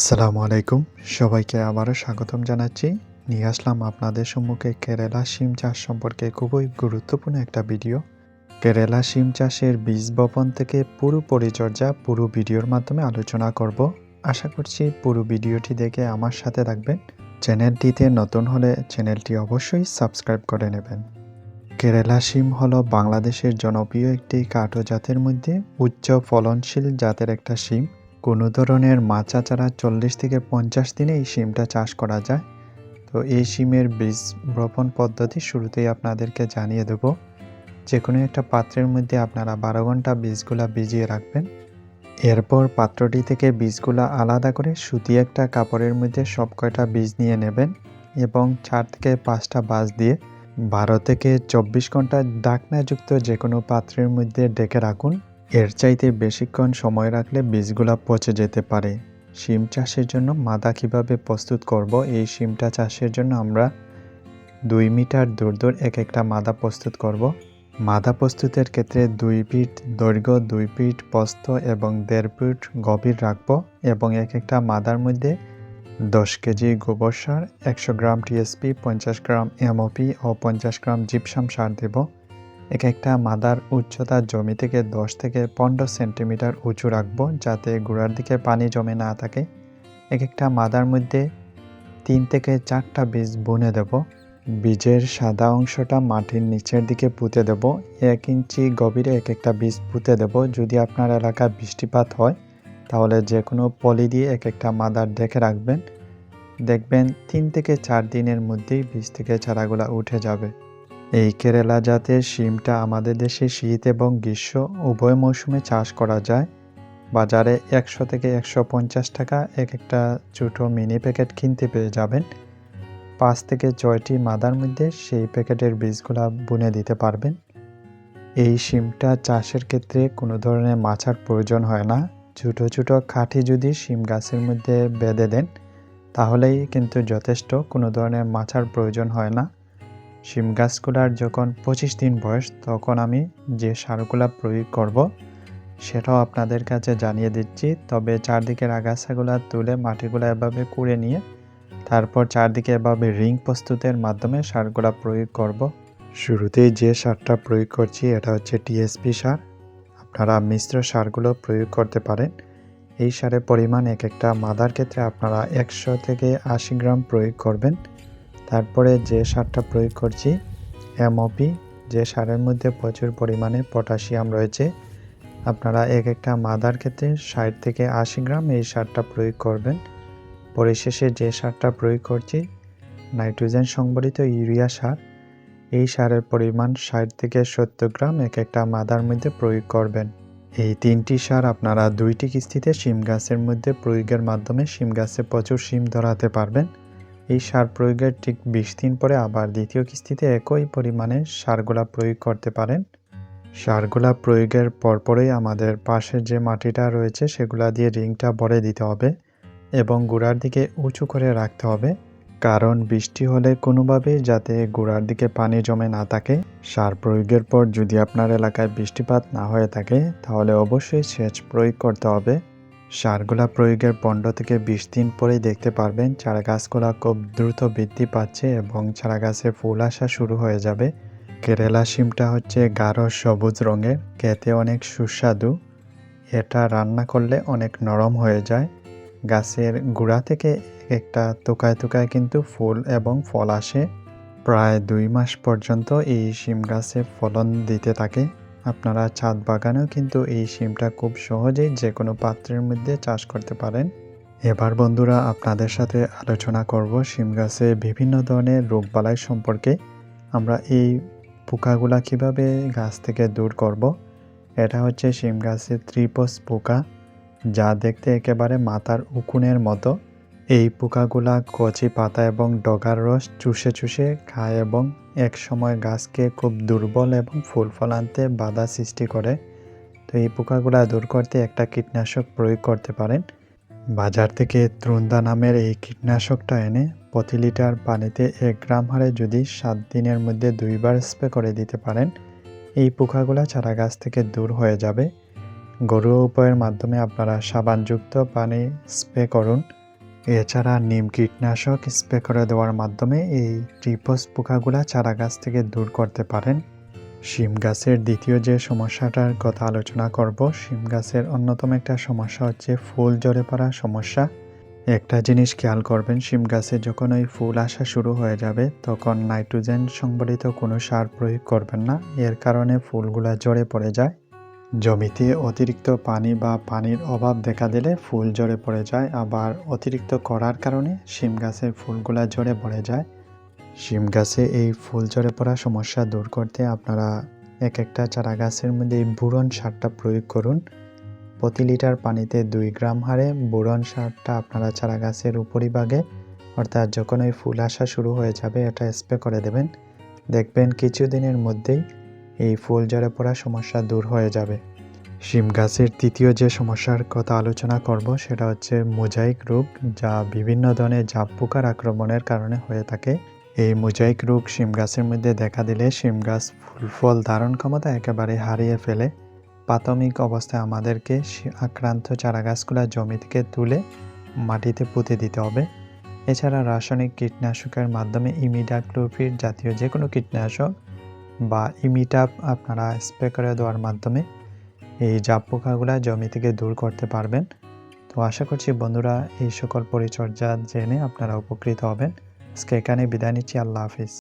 আসসালামু আলাইকুম। সবাইকে আবারও স্বাগতম জানাচ্ছি। নিয়ে আসলাম আপনাদের সম্মুখে কেরালা শিম চাষ সম্পর্কে খুবই গুরুত্বপূর্ণ একটা ভিডিও। কেরালা শিম চাষের বীজ বপন থেকে পুরো পরিচর্যা, পুরো ভিডিওর মাধ্যমে আলোচনা করব। আশা করছি পুরো ভিডিওটি দেখে আমার সাথে থাকবেন। চ্যানেলটিতে নতুন হলে চ্যানেলটি অবশ্যই সাবস্ক্রাইব করে নেবেন। কেরালা শিম হলো বাংলাদেশের জনপ্রিয় একটি কাটো জাতের মধ্যে উচ্চ ফলনশীল জাতের একটা শিম। কোনো ধরনের মাচা চারা চল্লিশ থেকে পঞ্চাশ দিনে এই শিমটা চাষ করা যায়। তো এই শিমের বীজ বপন পদ্ধতি শুরুতেই আপনাদেরকে জানিয়ে দেব। যে কোনো একটা পাত্রের মধ্যে আপনারা বারো ঘণ্টা বীজগুলা ভিজিয়ে রাখবেন। এরপর পাত্রটি থেকে বীজগুলা আলাদা করে সুতি একটা কাপড়ের মধ্যে সব কয়টা বীজ নিয়ে নেবেন এবং চার থেকে পাঁচটা বাস দিয়ে বারো থেকে চব্বিশ ঘণ্টা ডাকনাযুক্ত যে কোনো পাত্রের মধ্যে ডেকে রাখুন। এর চাইতে বেশিক্ষণ সময় রাখলে বীজগুলা পচে যেতে পারে। শিম চাষের জন্য মাদা কীভাবে প্রস্তুত করব? এই শিমটা চাষের জন্য আমরা দুই মিটার দূর দূর এক একটা মাদা প্রস্তুত করব। মাদা প্রস্তুতের ক্ষেত্রে দুই ফিট দৈর্ঘ্য, দুই ফিট প্রস্থ এবং দেড় ফিট গভীর রাখব এবং এক একটা মাদার মধ্যে দশ কেজি গোবর সার, একশো গ্রাম টিএসপি পঞ্চাশ গ্রাম এমওপি ও পঞ্চাশ গ্রাম জিপসাম সার দেব। এক একটা মাদার উচ্চতা জমি থেকে দশ থেকে পনেরো সেন্টিমিটার উঁচু রাখব যাতে গোড়ার দিকে পানি জমে না থাকে। এক একটা মাদার মধ্যে তিন থেকে চারটা বীজ বুনে দেব। বীজের সাদা অংশটা মাটির নিচের দিকে পুঁতে দেব। এক ইঞ্চি গভীরে এক একটা বীজ পুঁতে দেব। যদি আপনার এলাকায় বৃষ্টিপাত হয়, তাহলে যে কোনো পলি দিয়ে এক একটা মাদার ডেকে রাখবেন। দেখবেন তিন থেকে চার দিনের মধ্যেই বীজ থেকে চারাগুলা উঠে যাবে। এই কেরালা জাতের শিমটা আমাদের দেশে শীত এবং গ্রীষ্ম, উভয় মৌসুমে চাষ করা যায়। বাজারে একশো থেকে একশো পঞ্চাশ টাকা এক একটা ছোটো মিনি প্যাকেট কিনতে পেয়ে যাবেন। পাঁচ থেকে ছয়টি মাদার মধ্যে সেই প্যাকেটের বীজগুলা বুনে দিতে পারবেন। এই শিমটা চাষের ক্ষেত্রে কোনো ধরনের মাছার প্রয়োজন হয় না। ছোটো ছোটো কাঠি যদি শিম গাছের মধ্যে বেঁধে দেন, তাহলেই কিন্তু যথেষ্ট, কোনো ধরনের মাছার প্রয়োজন হয় না। শিম গাছগুলার যখন পঁচিশ দিন বয়স, তখন আমি যে সারগুলা প্রয়োগ করব, সেটাও আপনাদের কাছে জানিয়ে দিচ্ছি। তবে চারদিকের আগাছাগুলা তুলে মাটিগুলো এভাবে কুড়ে নিয়ে, তারপর চারদিকে এভাবে রিং প্রস্তুতের মাধ্যমে সারগুলা প্রয়োগ করব। শুরুতেই যে সারটা প্রয়োগ করছি, এটা হচ্ছে টিএসপি সার। আপনারা মিশ্র সারগুলো প্রয়োগ করতে পারেন। এই সারের পরিমাণ এক একটা মাদার ক্ষেত্রে আপনারা একশো থেকে আশি গ্রাম প্রয়োগ করবেন। তারপরে যে সারটা প্রয়োগ করছি এমওপি যে সারের মধ্যে প্রচুর পরিমাণে পটাশিয়াম রয়েছে, আপনারা এক একটা মাদার ক্ষেত্রে ষাট থেকে আশি গ্রাম এই সারটা প্রয়োগ করবেন। পরিশেষে যে সারটা প্রয়োগ করছি, নাইট্রোজেন সংবলিত ইউরিয়া সার, এই সারের পরিমাণ ষাট থেকে সত্তর গ্রাম এক একটা মাদার মধ্যে প্রয়োগ করবেন। এই তিনটি সার আপনারা দুইটি কিস্তিতে শিম গাছের মধ্যে প্রয়োগের মাধ্যমে শিম গাছে প্রচুর শিম ধরাতে পারবেন। এই সার প্রয়োগের ঠিক বিশ দিন পরে আবার দ্বিতীয় কিস্তিতে একই পরিমাণে সারগুলা প্রয়োগ করতে পারেন। সারগুলা প্রয়োগের পরপরই আমাদের পাশের যে মাটিটা রয়েছে সেগুলা দিয়ে রিংটা ভরে দিতে হবে এবং গোড়ার দিকে উঁচু করে রাখতে হবে। কারণ বৃষ্টি হলে কোনোভাবেই যাতে গোড়ার দিকে পানি জমে না থাকে। সার প্রয়োগের পর যদি আপনার এলাকায় বৃষ্টিপাত না হয়ে থাকে, তাহলে অবশ্যই সেচ প্রয়োগ করতে হবে। সারগুলা প্রয়োগের পনেরো থেকে বিশ দিন পরেই দেখতে পারবেন চারা গাছগুলা খুব দ্রুত বৃদ্ধি পাচ্ছে এবং চারা গাছে ফুল আসা শুরু হয়ে যাবে। কেরালা শিমটা হচ্ছে গাঢ় সবুজ রঙের, খেতে অনেক সুস্বাদু। এটা রান্না করলে অনেক নরম হয়ে যায়। গাছের গোড়া থেকে একটা তোকায় তোকায় কিন্তু ফুল এবং ফল আসে। প্রায় দুই মাস পর্যন্ত এই শিম গাছে ফলন দিতে থাকে। আপনারা ছাদ বাগানেও কিন্তু এই শিমটা খুব সহজেই যে কোনো পাত্রের মধ্যে চাষ করতে পারেন। এবার বন্ধুরা আপনাদের সাথে আলোচনা করব শিম গাছে বিভিন্ন ধরনের রোগবালাই সম্পর্কে। আমরা এই পোকাগুলা কীভাবে গাছ থেকে দূর করব? এটা হচ্ছে শিম গাছের ত্রিপস পোকা, যা দেখতে একেবারে মাথার উকুনের মতো। এই পোকাগুলা কচি পাতা এবং ডগার রস চুষে চুষে খায় এবং এক সময় গাছকে খুব দুর্বল এবং ফুল ফল আনতে বাধা সৃষ্টি করে। তো এই পোকাগুলা দূর করতে একটা কীটনাশক প্রয়োগ করতে পারেন। বাজার থেকে ত্রুন্দা নামের এই কীটনাশকটা এনে প্রতি লিটার পানিতে এক গ্রাম হারে যদি সাত দিনের মধ্যে দুইবার স্প্রে করে দিতে পারেন, এই পোকাগুলা চারা গাছ থেকে দূর হয়ে যাবে। গরুয়া উপায়ের মাধ্যমে আপনারা সাবানযুক্ত পানি স্প্রে করুন। এছাড়া নিম কীটনাশক স্প্রে করে দেওয়ার মাধ্যমে এই ট্রিপস পোকাগুলা চারা গাছ থেকে দূর করতে পারেন। শিম গাছের দ্বিতীয় যে সমস্যাটার কথা আলোচনা করব, শিম গাছের অন্যতম একটা সমস্যা হচ্ছে ফুল ঝরে পড়া সমস্যা। একটা জিনিস খেয়াল করবেন, শিম গাছে যখন ওই ফুল আসা শুরু হয়ে যাবে, তখন নাইট্রোজেন সংবলিত কোনো সার প্রয়োগ করবেন না। এর কারণে ফুলগুলা ঝরে পড়ে যায়। জমিতে অতিরিক্ত পানি বা পানির অভাব দেখা দিলে ফুল ঝরে পড়ে যায়। আবার অতিরিক্ত করার কারণে শিম গাছের ফুলগুলা ঝরে পড়ে যায়। শিম গাছে এই ফুল ঝরে পড়া সমস্যা দূর করতে আপনারা এক একটা চারা গাছের মধ্যে বুরন সারটা প্রয়োগ করুন। প্রতি লিটার পানিতে দুই গ্রাম হারে বুরন সারটা আপনারা চারা গাছের উপরিভাগে, অর্থাৎ যখন ওই ফুল আসা শুরু হয়ে যাবে, এটা স্প্রে করে দেবেন। দেখবেন কিছুদিনের মধ্যেই এই ফুল ঝরে পড়া সমস্যা দূর হয়ে যাবে। শিম গাছের তৃতীয় যে সমস্যার কথা আলোচনা করব সেটা হচ্ছে মোজাইক রোগ, যা বিভিন্ন ধরনের জাপ পোকার আক্রমণের কারণে হয়ে থাকে। এই মোজাইক রোগ শিম গাছের মধ্যে দেখা দিলে শিম গাছ ফুল ফল ধারণ ক্ষমতা একেবারে হারিয়ে ফেলে। প্রাথমিক অবস্থায় আমাদেরকে আক্রান্ত চারা গাছগুলো জমি থেকে তুলে মাটিতে পুঁতে দিতে হবে। এছাড়া রাসায়নিক কীটনাশকের মাধ্যমে ইমিডাক্লোপিড জাতীয় যে কোনো কীটনাশক বা ইমিটাপ আপনারা স্প্রে করে দেওয়ার মাধ্যমে এই জাপ পোকাগুলা জমি থেকে দূর করতে পারবেন। তো আশা করছি বন্ধুরা এই সকল পরিচর্যা জেনে আপনারা উপকৃত হবেন। আজকে এখানে বিদায় নিচ্ছি, আল্লাহ হাফিজ।